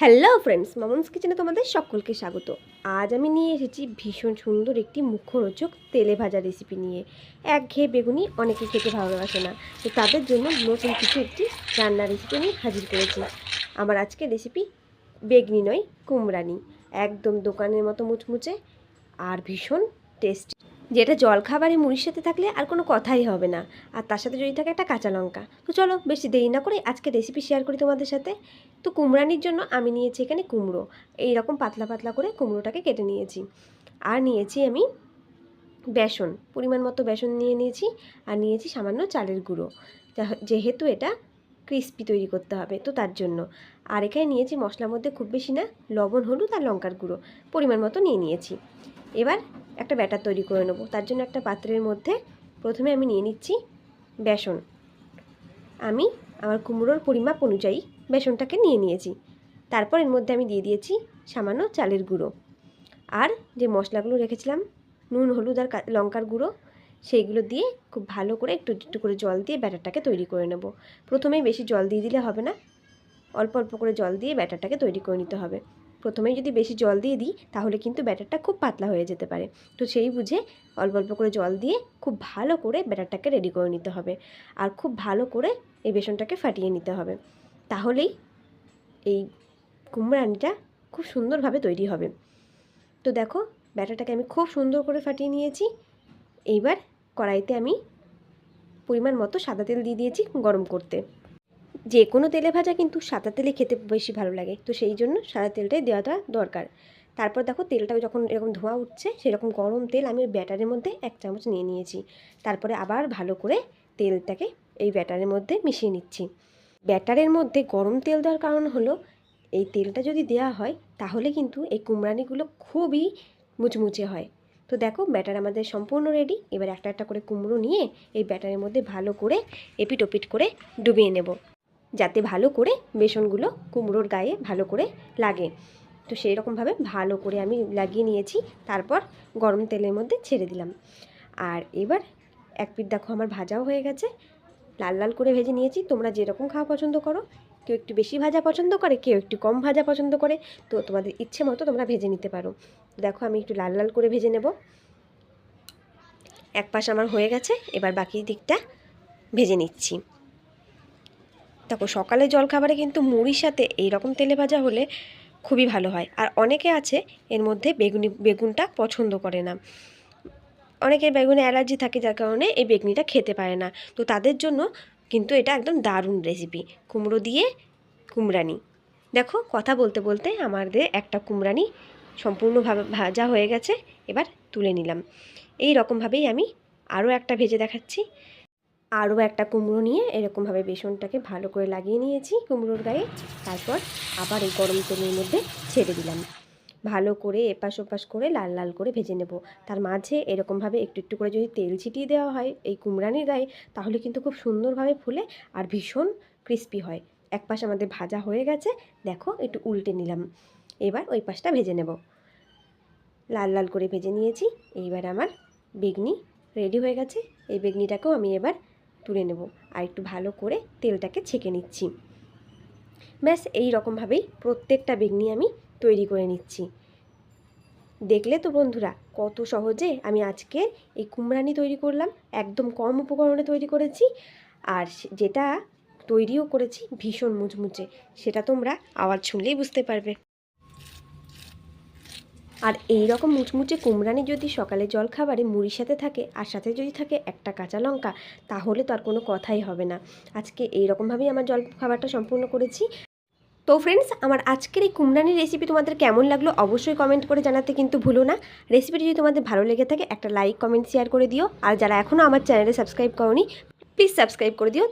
Hello friends মামনস কিচেনে তোমাদের সকলকে স্বাগত। আজ আমি নিয়ে এসেছি ভীষণ সুন্দর একটি মুখরোচক তেলে ভাজা রেসিপি নিয়ে। একঘেয়ে বেগুনি অনেকে খেতে ভালোবাসে না, তো তাদের জন্য নতুন কিছু একটি রান্নার রেসিপি আমি হাজির করেছি। আমার আজকে রেসিপি বেগনি নয়, কুমড়ানি। একদম দোকানের মতো মুচমুচে আর ভীষণ টেস্টি যেটা জলখাবারে মুড়ির সাথে থাকলে আর কোনো কথাই হবে না। আর তার সাথে যদি থাকে একটা কাঁচা লঙ্কা। তো চলো, বেশি দেরি না করে আজকে রেসিপি শেয়ার করি তোমাদের সাথে। তো কুমড়ানির জন্য আমি নিয়েছি এখানে কুমড়ো। এই রকম পাতলা পাতলা করে কুমড়োটাকে কেটে নিয়েছি। আর নিয়েছি আমি বেসন। পরিমাণ মতো বেসন নিয়ে নিয়েছি। আর নিয়েছি সামান্য চালের গুঁড়ো। যেহেতু এটা ক্রিস্পি তৈরি করতে হবে। তো তার জন্য আর এখানে নিয়েছি মশলার মধ্যে খুব বেশি না, লবণ, হলুদ আর লঙ্কার গুঁড়ো, পরিমাণ মতো নিয়ে নিয়েছি। এবার একটা ব্যাটার তৈরি করে নেব, তার জন্য একটা পাত্রের মধ্যে প্রথমে আমি নিয়ে নিচ্ছি বেসন। আমি আমার কুমড়োর পরিমাপ অনুযায়ী বেসনটাকে নিয়ে নিয়েছি। তারপর এর মধ্যে আমি দিয়ে দিয়েছি সামান্য চালের গুঁড়ো। আর যে মশলাগুলো রেখেছিলাম, নুন, হলুদ আর লঙ্কার গুঁড়ো, সেইগুলো দিয়ে খুব ভালো করে একটু একটু করে জল দিয়ে ব্যাটারটাকে তৈরি করে নেব। প্রথমেই বেশি জল দিয়ে দিলে হবে না অল্প অল্প করে জল দিয়ে ব্যাটারটাকে তৈরি করে নিতে হবে। প্রথমেই যদি বেশি জল দিয়ে দিই, তাহলে কিন্তু ব্যাটারটা খুব পাতলা হয়ে যেতে পারে। তো সেই বুঝে অল্প অল্প করে জল দিয়ে খুব ভালো করে ব্যাটারটাকে রেডি করে নিতে হবে আর খুব ভালো করে এই বেসনটাকে ফাটিয়ে নিতে হবে। তাহলেই এই কুমড়ানিটা খুব সুন্দরভাবে তৈরি হবে। তো দেখো, ব্যাটারটাকে আমি খুব সুন্দর করে ফাটিয়ে নিয়েছি। এইবার কড়াইতে আমি পরিমাণ মতো সাদা তেল দিয়ে দিয়েছি গরম করতে। যে কোনো তেলে ভাজা কিন্তু সাদা তেলে খেতে বেশি ভালো লাগে। তো সেই জন্য সাদা তেলটাই দেওয়াটা দরকার। তারপর দেখো তেলটা যখন এরকম ধোঁয়া উঠছে, সেরকম গরম তেল আমি ব্যাটারের মধ্যে এক চামচ নিয়ে নিয়েছি। তারপরে আবার ভালো করে তেলটাকে এই ব্যাটারের মধ্যে মিশিয়ে নিচ্ছি। ব্যাটারের মধ্যে গরম তেল দেওয়ার কারণ হলো, এই তেলটা যদি দেওয়া হয়, তাহলে কিন্তু এই কুমড়ানিগুলো খুবই মুচমুচে হয়। তো দেখো ব্যাটার আমাদের সম্পূর্ণ রেডি। এবার একটা একটা করে কুমড়ো নিয়ে এই ব্যাটারের মধ্যে ভালো করে এপিট ওপিট করে ডুবিয়ে নেব। যাতে ভালো করে বেসনগুলো কুমড়োর গায়ে ভালো করে লাগে। তো সেই রকমভাবে ভালো করে আমি লাগিয়ে নিয়েছি, তারপর গরম তেলের মধ্যে ছেড়ে দিলাম। আর এবার এক পিঠ দেখো আমার ভাজাও হয়ে গেছে। লাল লাল করে ভেজে নিয়েছি, তোমরা যেরকম খাওয়া পছন্দ করো। কেউ একটু বেশি ভাজা পছন্দ করে, কেউ একটু কম ভাজা পছন্দ করে, তো তোমাদের ইচ্ছে মতো তোমরা ভেজে নিতে পারো। দেখো আমি একটু লাল লাল করে ভেজে নেব। এক পাশ আমার হয়ে গেছে, এবার বাকি দিকটা ভেজে নিচ্ছি। দেখো, সকালে জলখাবারে কিন্তু মুড়ির সাথে এই রকম তেলে ভাজা হলে খুবই ভালো হয়। আর অনেকে আছে, এর মধ্যে বেগুনি, বেগুনটা পছন্দ করে না। অনেকের বেগুনে অ্যালার্জি থাকে, যার কারণে এই বেগুনিটা খেতে পারে না। তো তাদের জন্য কিন্তু এটা একদম দারুণ রেসিপি কুমড়ো দিয়ে কুমড়ানি। দেখো, কথা বলতে বলতে আমাদের একটা কুমড়ানি সম্পূর্ণভাবে ভাজা হয়ে গেছে। এবার তুলে নিলাম। এই রকমভাবেই আমি আরও একটা ভেজে দেখাচ্ছি। আরও একটা কুমড়ো নিয়ে এরকমভাবে বেসনটাকে ভালো করে লাগিয়ে নিয়েছি কুমড়োর গায়ে। তারপর আবার এই গরম তেলের মধ্যে ছেড়ে দিলাম। ভালো করে এপাশ ওপাশ করে লাল লাল করে ভেজে নেব। তার মাঝে এরকমভাবে একটু একটু করে যদি তেল ছিটিয়ে দেওয়া হয় এই কুমড়ানির গায়ে, তাহলে কিন্তু খুব সুন্দরভাবে ফুলে আর ভীষণ ক্রিস্পি হয়। এক পাশ আমাদের ভাজা হয়ে গেছে, দেখো একটু উল্টে নিলাম। এবার ওই পাশটা ভেজে নেব। লাল লাল করে ভেজে নিয়েছি। এইবার আমার বেগনি রেডি হয়ে গেছে। এই বেগনিটাকেও আমি এবার তুলে নেব। আর একটু ভালো করে তেলটাকে ছেঁকে নিচ্ছি। ব্যাস, এই রকমভাবেই প্রত্যেকটা বেগনি আমি তৈরি করে নিচ্ছি। দেখলে তো বন্ধুরা, কত সহজে আমি আজকে এই কুমড়ানি তৈরি করলাম, একদম কম উপকরণে তৈরি করেছি। আর যেটা তৈরিও করেছি ভীষণ মুচমুচে, সেটা তোমরা আওয়াজ শুনলেই বুঝতে পারবে। আর এই রকম মুচমুচে কুমড়ানি যদি সকালে জলখাবারে মুড়ির সাথে থাকে আর সাথে যদি থাকে একটা কাঁচা লঙ্কা, তাহলে তো আর কোনো কথাই হবে না। আজকে এই রকমভাবেই আমার জল খাবারটা সম্পূর্ণ করেছি। তো ফ্রেন্ডস আমার আজকের এই কুমড়ানির রেসিপি তোমাদের কেমন লাগল অবশ্যই কমেন্ট করে জানাতে কিন্তু ভুলো না। রেসিপিটি যদি তোমাদের ভালো লেগে থাকে, একটা লাইক কমেন্ট শেয়ার করে দিও। আর যারা এখনও আমার চ্যানেলে সাবস্ক্রাইব করনি প্লিজ সাবস্ক্রাইব করে দিও।